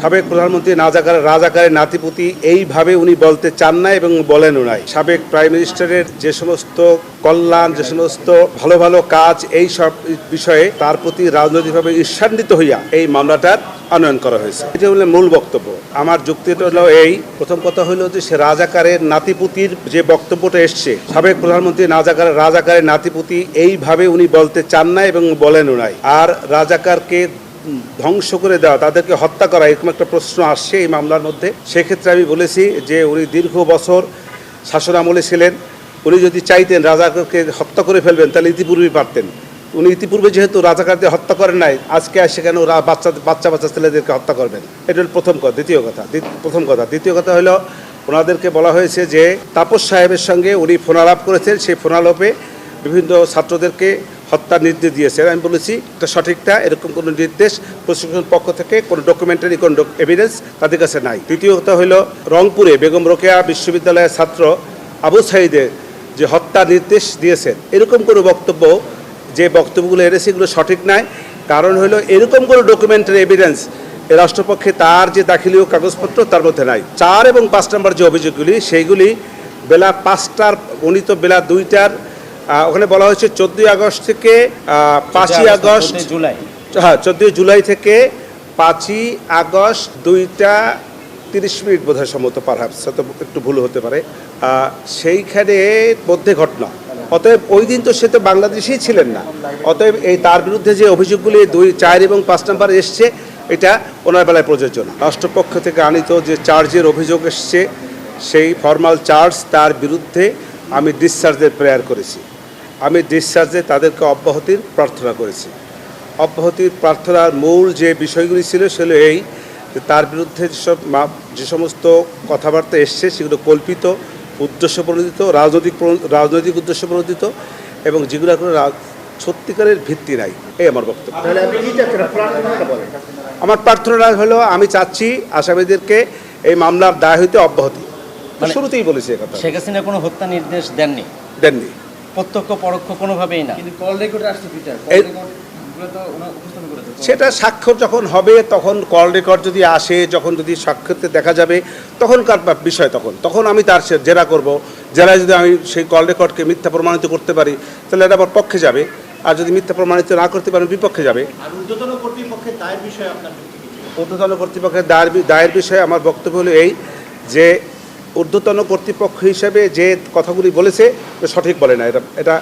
সাবেক প্রধানমন্ত্রী রাজাকার রাজাকারের নাতিপুতি এইভাবে উনি বলতে চান না এবং বলেনও নাই। সাবেক প্রাইম মিনিস্টারের যে সমস্ত কল্যাণ, যে সমস্ত ভালো ভালো কাজ, এই সব বিষয়ে তার প্রতি রাজনৈতিকভাবে ঈর্ষান্বিত হইয়া এই মামলাটার আনয়ন করা হয়েছে। এটা হলো মূল বক্তব্য। আমার যুক্তিটা হলো এই, প্রথম কথা হলো যে সে রাজাকারের নাতিপুতির যে বক্তব্যটা এসছে, সাবেক প্রধানমন্ত্রী রাজাকারের রাজাকারের নাতিপুতি এইভাবে উনি বলতে চান না এবং বলেনও নাই। আর রাজাকারকে ধ্বংস করে দেওয়া, তাদেরকে হত্যা করা, এরকম একটা প্রশ্ন আসছে এই মামলার মধ্যে। সেক্ষেত্রে আমি বলেছি যে উনি দীর্ঘ বছর শাসন আমলে ছিলেন। উনি যদি চাইতেন রাজাকে হত্যা করে ফেলবেন, তাহলে ইতিপূর্বেই পারতেন। উনি ইতিপূর্বে যেহেতু রাজাকারদের হত্যা করেন নাই, আজকে আসে কেন বাচ্চা বাচ্চা বাচ্চা ছেলেদেরকে হত্যা করবেন? এটা হল প্রথম কথা, দ্বিতীয় কথা প্রথম কথা। দ্বিতীয় কথা হলো, ওনাদেরকে বলা হয়েছে যে তাপস সাহেবের সঙ্গে উনি ফোনালাপ করেছেন। সেই ফোনালাপে বিভিন্ন ছাত্রদেরকে হত্যার নির্দেশ দিয়েছেন আমি বলেছি, এটা সঠিকটা এরকম কোনো নির্দেশ প্রশিক্ষণ পক্ষ থেকে, কোনো ডকুমেন্টারি কোনো এভিডেন্স তাদের কাছে নাই। কথা হলো, রংপুরে বেগম রোকেয়া বিশ্ববিদ্যালয়ের ছাত্র আবু সাইদের যে হত্যা নির্দেশ দিয়েছেন, এরকম কোনো বক্তব্য, যে বক্তব্যগুলো এনেছে, এগুলো সঠিক নয় কারণ হলো, এরকম কোনো ডকুমেন্টারি এভিডেন্স রাষ্ট্রপক্ষে তার যে দাখিলীয় কাগজপত্র, তার মধ্যে নাই। চার এবং পাঁচ নম্বর যে অভিযোগগুলি, সেইগুলি বেলা পাঁচটার, গণিত বেলা দুইটার ওখানে বলা হয়েছে চোদ্দই আগস্ট থেকে পাঁচই আগস্ট জুলাই। হ্যাঁ চোদ্দই জুলাই থেকে পাঁচই আগস্ট দুইটা তিরিশ মিনিট বোধ হয় সম্ভবত পারহাপস হয়তো একটু ভুল হতে পারে। সেইখানে মধ্যে ঘটনা। অতএব ওই দিন তো সে তো বাংলাদেশেই ছিলেন না। অতএব এই তার বিরুদ্ধে যে অভিযোগগুলি দুই চার এবং পাঁচ নম্বর এসছে এটা ওনার বেলায় প্রযোজ্য না। রাষ্ট্রপক্ষ থেকে আনিত যে চার্জের অভিযোগ এসছে সেই ফর্মাল চার্জ তার বিরুদ্ধে আমি ডিসচার্জের প্রেয়ার করেছি। আমি ডিসচার্জে তাদেরকে অব্যাহতির প্রার্থনা করেছি। অব্যাহতির প্রার্থনার মূল যে বিষয়গুলি ছিল সেগুলো এই যে তার বিরুদ্ধে যেসব মা- যে সমস্ত কথাবার্তা এসছে সেগুলো কল্পিত উদ্দেশ্য প্রণোদিত রাজনৈতিক রাজনৈতিক উদ্দেশ্য প্রণোদিত এবং যেগুলো কোনো রা- সত্যিকারের ভিত্তি নাই এই আমার বক্তব্য। আমার প্রার্থনা হলো আমি চাচ্ছি আসামিদেরকে এই মামলার দায় হইতে অব্যাহতি। মানে- শুরুতেই বলেছি কথা। শেখ হাসিনা কোনো হত্যা নির্দেশ দেননি? দেননি। প্রত্যক্ষ পরোক্ষ কোনোভাবেই না। কিন্তু কল রেকর্ড আসছে কল করেছে সেটা স্বাক্ষর যখন হবে তখন কল রেকর্ড যদি আসে যখন যদি স্বাক্ষরতে দেখা যাবে তখনকার বিষয় তখন। তখন আমি তার সে জেরা করব। জেরায় যদি আমি সেই কল রেকর্ডকে মিথ্যা প্রমাণিত করতে পারি তাহলে এটা আমার পক্ষে যাবে। আর যদি মিথ্যা প্রমাণিত না করতে পারি বিপক্ষে যাবে। ঊর্ধ্বতন কর্তৃপক্ষের দায়ের বিষয়ে আমার বক্তব্য হলো এই যে ঊর্ধ্বতন কর্তৃপক্ষ হিসেবে যে কথাগুলি বলেছে সঠিক বলে না। এটা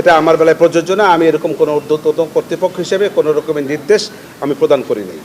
এটা আমার বেলায় প্রযোজ্য না। আমি এরকম কোনো ঊর্ধ্বতন কর্তৃপক্ষ হিসেবে কোনো রকমের নির্দেশ আমি প্রদান করিনি।